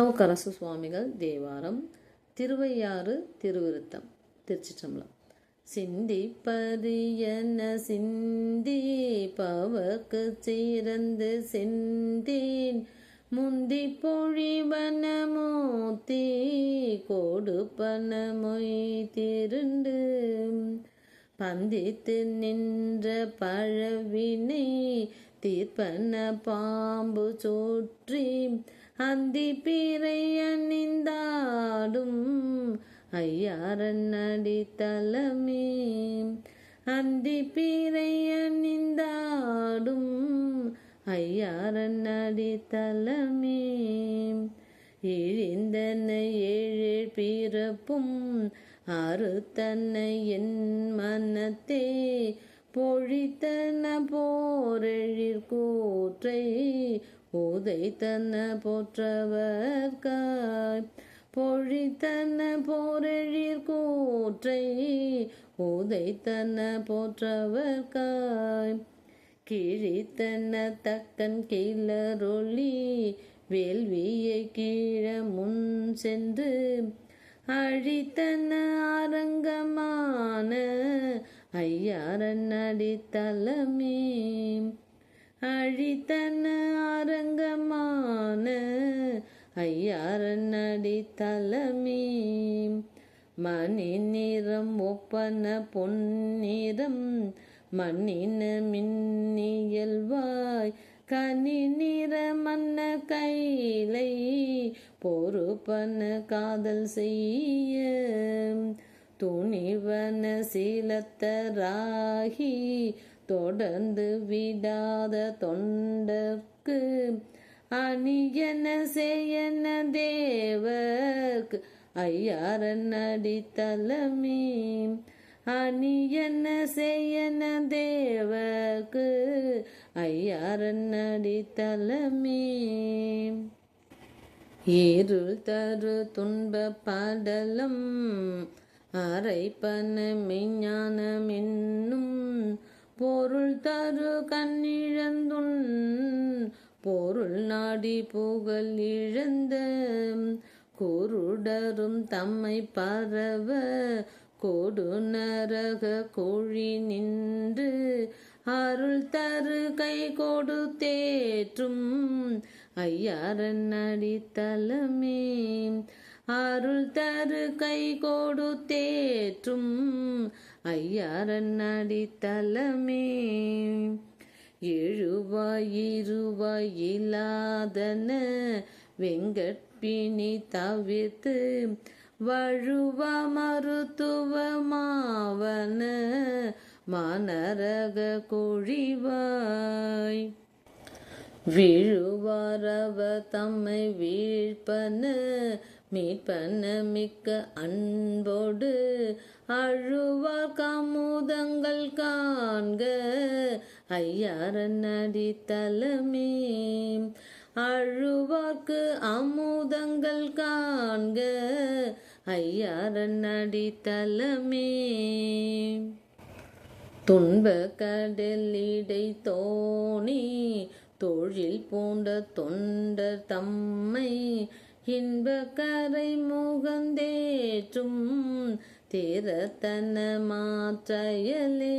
நாவுக்கரசு சுவாமிகள் தேவாரம் திருவையாறு திருவிருத்தம் திருச்சிற்றம்பலம். என சிந்தி பவக்கு சிறந்து சிந்தேன். முந்தி பொழிவன மூத்தி கொடுப்பன மொய் திருண்டு பந்தித்து நின்ற பழவினை தீர்ப்பன பாம்பு சுற்றி. அந்தி பிறை அணிந்தாடும் ஐயாரன் அடித்தலமே அந்தி பிறை அணிந்தாடும் ஐயாரன் அடித்தலமே இழிந்தன ஏழு பிறப்பும் ஆறு தன்னை என் மனத்தே. பொழித்தன போரெழிற் கூற்றை தன்ன போற்றவர்காய் பொழித்தன போரெழிர் கூற்றை. உதைத்தன போற்றவர்காய் கிழித்தன தக்கன் கிளரொளி. வேள்வியை கீழ முன் சென்று. அழித்தன அரங்கமான. ஐயாரன் அடித்தலமே அழித்தன அரங்கமான ஐயாரன் அடி அடித்தலமே. மணி நிறம் ஒப்பன பொன்னிறம் மண்ணின மின்னியல்வாய் கனி நிற மன்ன கைலை பொறுப்பன காதல் செய்ய. துணிவன சீலத்தராகி தொடர்ந்து விடாத தொண்டர்க்கு அணியன செய்யன தேவர்க்கு ஐயாரன் அடித்தலமே. அணியன செய்யன தேவர்க்கு ஐயாரன் அடித்தலமே. இருள் தரு துன்ப பாடலம் அரைப்பன மெஞ்ஞானம் என்னும் பொருள் தரு கண்ணிழந்துண் பொருள் நாடி புகழ் இழந்த குருடரும் தம்மை பரவ கொடு நரக கோழி நின்று அருள் தரு கை கொடு தேற்றும் ஐயாரன் அடித்தலமே அருள் தரு கை கொடு தேற்றும் ஐயாரன் அடித்தலமே எழுவாயிருவாய் இல்லாதன வெங்கட்பிணி தவிர்த்து வழுவ மருத்துவமாவன மனரக கொழிவாய். விழுவாரவ தம்மை வீழ்ப்பன மீட்பனமிக்க அன்போடு அழுவார் கமுதங்கள் காண்க. ஐயாரன் அடித்தலமே அழுவார்க்கு அமுதங்கள் காண்க. ஐயாரன் அடித்தலமே துன்ப கடலிடை தோணி தொழில் பூண்ட தொண்டர் தம்மை இன்ப கரை முகந்தேற்றும் தேரத்தன மாற்றையலே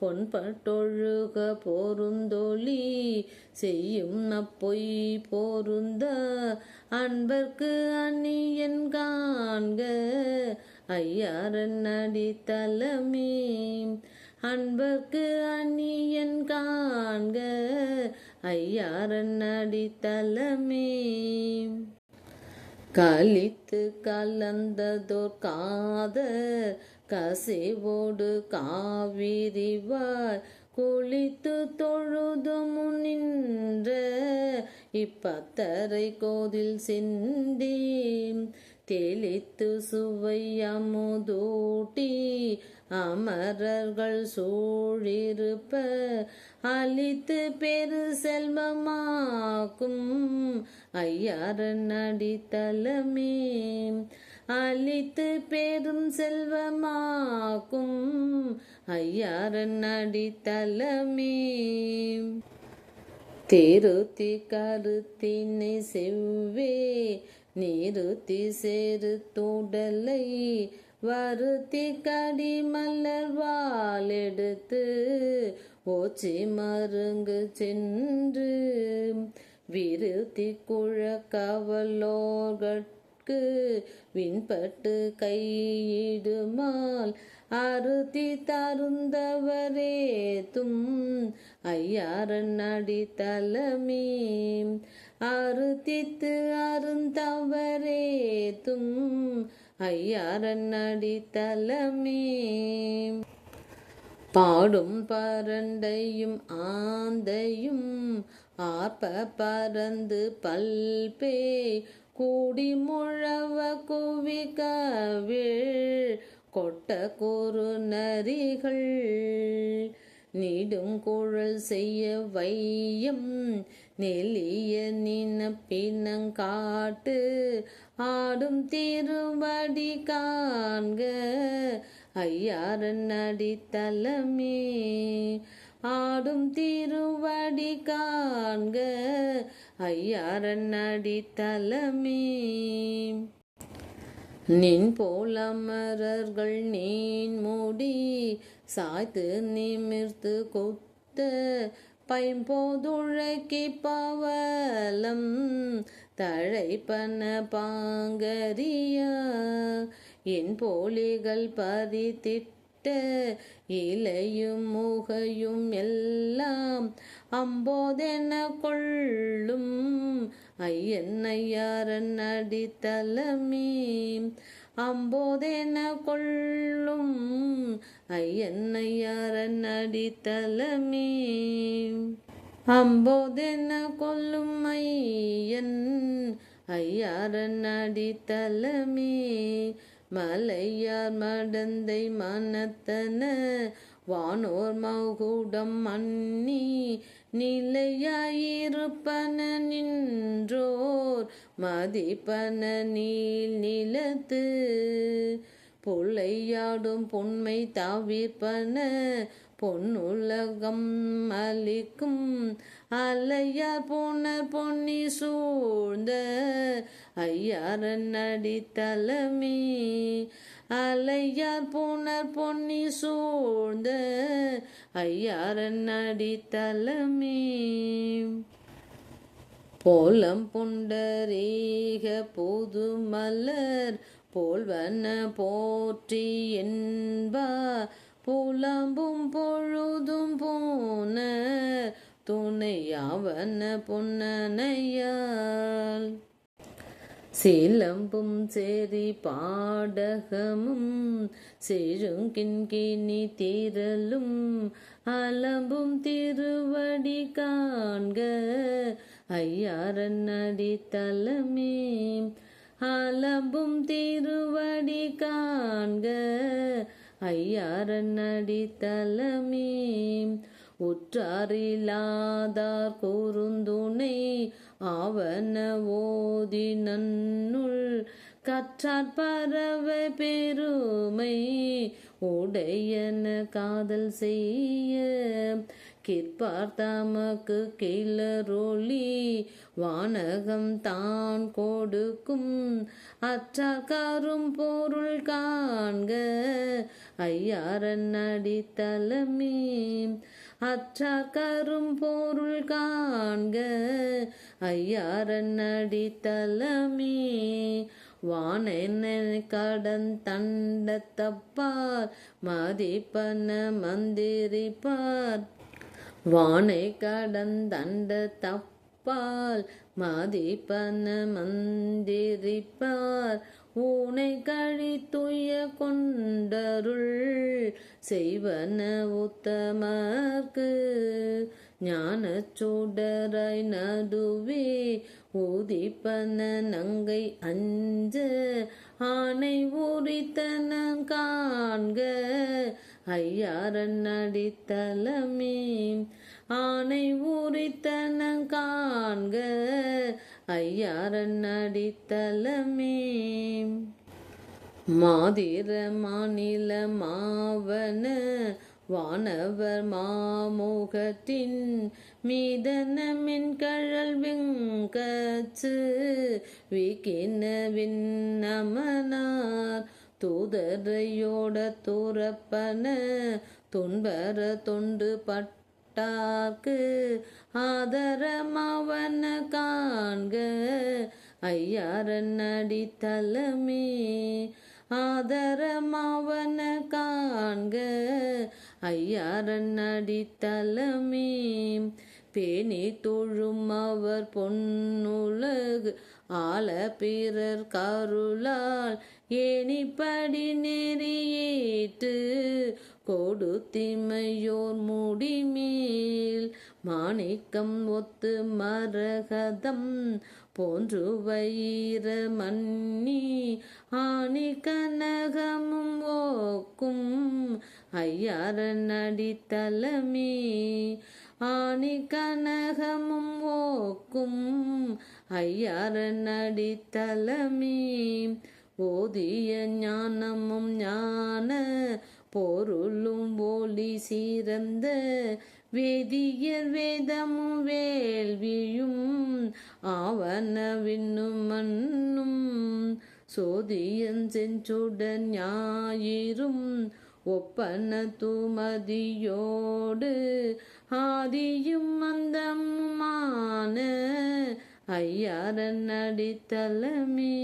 பொன்பட்டொழுக பொருந்தொழி செய்யும் நப்பொய் பொருந்த அன்பர்க்கு அணியன் காண்க. ஐயாரன் அடித்தலமே அன்பர்க்கு அணியன் காண்க. ஐயாரண்ணடி தலமே கலித்து கலந்ததோர் காதர் கசிவோடு காவிரிவார் குளித்து தொழுது முன்னின்ற இப்பத்தரை கோதில் சிந்தி. தெளித்து சுவை அமுதூட்டி அமரர்கள் சூழிருப்ப அழித்து பெரு செல்வமாக்கும் ஐயாரன் அடித்தலமே அழித்து பெரும் செல்வமாக்கும் ஐயாரன் அடித்தலமே திருத்தி கருத்தினை செவ்வே நிறுத்தி சேரு தூடலை வருத்தி கடி மலர் வாழெடுத்து ஓச்சி மருங்கு சென்று விருத்தி குழக்கவலோர்கட்கு விண்பட்டு கையிடுமால் அருத்தி தருந்தவரேத்தும் ஐயாரன் அடித்தலமே அருத்தித்து அருந்தவரேத்தும் ஐயாரன் தலமே. பாடும் பரண்டையும் ஆந்தையும் ஆர்ப்ப பறந்து பல்பே. கூடி முழவ குவிகவிழ் கொட்ட கூறு நரிகள் நீடும் குழல் செய்ய வையம் நெலிய நினப்பினங்காட்டு ஆடும் திருவடி காண்க ஐயாரன் அடித்தலமே ஆடும் திருவடி காண்க ஐயாரன் அடித்தலமே நின் போலமரர்கள் நீன் மூடி சாய்த்து நிமிர்த்து கொத்த பைம்போதுழக்கி பவலம் தழைப்பன பாங்கரியா என் போலிகள் பறித்திட்ட இலையும் முகையும் எல்லாம் அம்போதென கொள்ளும் ஐயன் அடித்தலமே அம்போதென கொள்ளும் ஐயன் அடித்தலமே அம்போதென கொல்லும் ஐயன் ஐயாரன் அடித்தலமே மலையார் மடந்தை மனத்தன வானோர் மகுடம் மன்னி நிலையாயிருப்பன நின்றோர் மதிப்பன நீல் நிலத்து. பொள்ளையாடும் பொன்மை தவிர்ப்பன பொன்னுலகம் அளிக்கும் அலையார் போனர் பொன்னி சூழ்ந்த ஐயாரன் அடித்தலமே அலையார் போனார் பொன்னி சூழ்ந்த ஐயாரன் அடித்தலமே. போலம் புண்டரீக புது மலர் போல்வன போற்றி என்பா. புலம்பும் பொழுதும் போன துணையாவன பொன்னனையால் சிலம்பும் செறி பாடகமும் செழுங்கின்கினி திரளும் அலம்பும் திருவடி காண்க ஐயாரன் அடித்தலமே அலம்பும் திருவடி காண்க ஐயாரன் அடித்தலமே உற்றாரில்லாதார் கூறுந்துணை ஆவன ஓதி நன்னுள் கற்றார் பறவ பெருமை உடையன காதல் செய்ய. கிற்பார் தமக்கு கிளரொளி வானகம் தான் கொடுக்கும். அற்றார் கரும் பொருள் காண்க. ஐயாரன் அடித்தலமே அற்றார் கரும் பொருள் காண்க ஐயாரன் அடித்தலமே வானென்ன கடன் தண்ட தப்பார் மதிப்பன மந்திரிப்பார். வானை கடன் தண்ட தப்பால் மதிப்பன மந்திரிப்பார். ஊனை கழித்துய கொண்டருள் செய்வன உத்தமர்க்கு ஞான சுடராய் நடுவே ஊதிப்பன நங்கை அஞ்ச ஆனை உரித்தன காண்க ஐயாரன் அடித்தலமே ஆனை உரித்தன காண்க ஐயாரன் அடித்தலமே மாதிர மாநில மாவன வானவர் மாமோகத்தின் மீதன மின்கழல் விங்கச்சு விக்கினவின் நமனார் தூதரையோட துறப்பன துன்பர தொண்டு பட்டார்க்கு ஆதரமவன காண்க ஐயாரன் அடித்தலமே ஆதரமவன காண்க ஐயாரன் அடித்தலமே பேணி தொழும் அவர் பொன்னுலகு ஆல பிறர் கருளால். ஏனிப்படி நெறியேற்று கொடுத்திமையோர் முடிமேல் மாணிக்கம் ஒத்து மரகதம் போன்று வைர மன்னி. ஆணி கனகமும் ஓக்கும் ஐயார நடித்தலமே ஆணி கனகமும் ஓக்கும் ஐயார நடித்தலமே ஓதிய ஞானமும் ஞான பொருளும் ஒளி சிறந்த வேதியர் வேதமும் வேள்வியும் ஆவன விண்ணும் மண்ணும் சோதியன் செஞ்சுடன் ஞாயிறும். ஒப்பன துமதியோடு ஆதியும் அந்தமான ஐயாரன் அடித்தலமே.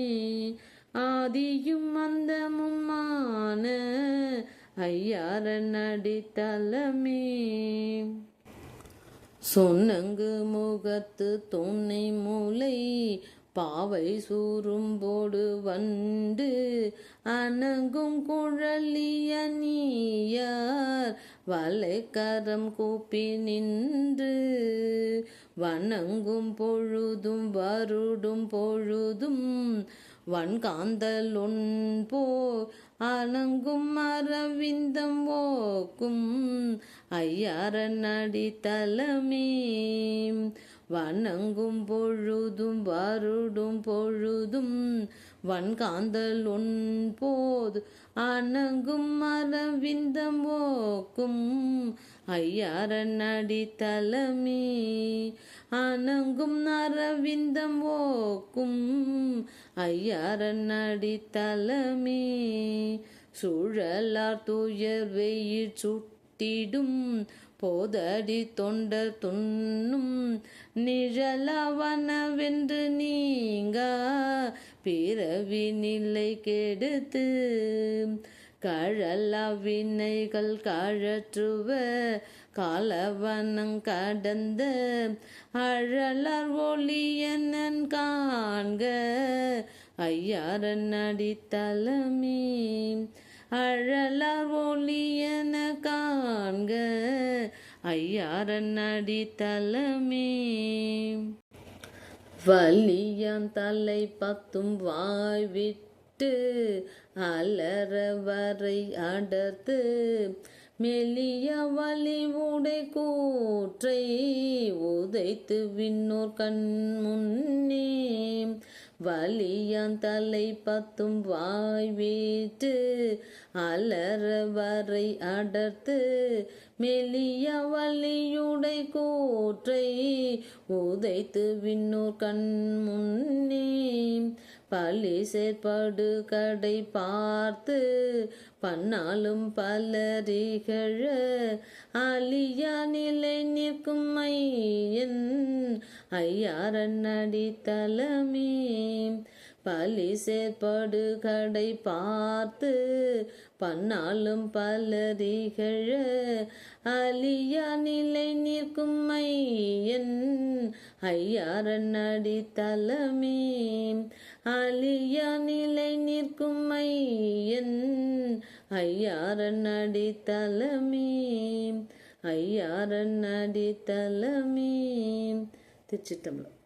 ஆதியும் அந்தமுமான ஐயாரன் அடித்தலமே சொன்னங்கு முகத்து துணை மூளை பாவை சூரும்போடு வண்டு அணங்கும் குழலிய நீயார் வலைக்கரம் கூப்பி நின்று வணங்கும் பொழுதும் வருடும் பொழுதும் வன்காந்தல் ஒன்போ அணங்கும் அரவிந்தம் ஓக்கும் ஐயாரன் தலமே. வணங்கும் பொழுதும் வருடும் பொழுதும் வன்காந்தல் உன் போது அணங்கும் அரவிந்தம் ஓக்கும் ஐயாரன் தலமே. அணங்கும் நரவிந்தம் ஓக்கும் ஐயாரன் தலமே சுழலார் துயர் வெயிற் சுட்டிடும் போதடி தொண்டர் துண்ணும் நிழலவனவென்று நீங்க பிறவி நிலை கெடுத்து கழலவினைகள் கழற்றுவ காலவனம் கடந்து அழலர் ஒளியனன் காண்க. ஐயாரன் அடித்தலமே அழலர் ஒளியன காண்க. ஐயாரன் அடித்தலமே. வலியான் தலை பத்தும் வாய் விட்டு அலற வரை அடர்த்து மெலிய வலி உடை கூற்றை உதைத்து விண்ணோர் கண் முன்னே வலியான் தலை பத்தும் வாய் வீட்டு அலற வரை அடர்த்து மெலிய வலியுடை கூற்றை உதைத்து விண்ணோர் கண் முன்னே பள்ளி செயற்படு கடை பார்த்து பன்னாலும் பலரிகழ அலியா நிலை நிற்கும் ஐயன் ஐயாரன் அடித்தலமே பலி செயற்படு கடை பார்த்து பன்னாலும் பலரிகழ அலியா நிலை நிற்கும் ஐயன் ஐயாரன் தலமே அலியா நிலை நிற்கும் ஐயன் ஐயாரன் தலமே ஐயாரன் அடி தலமே திருச்சிட்டம்பலம்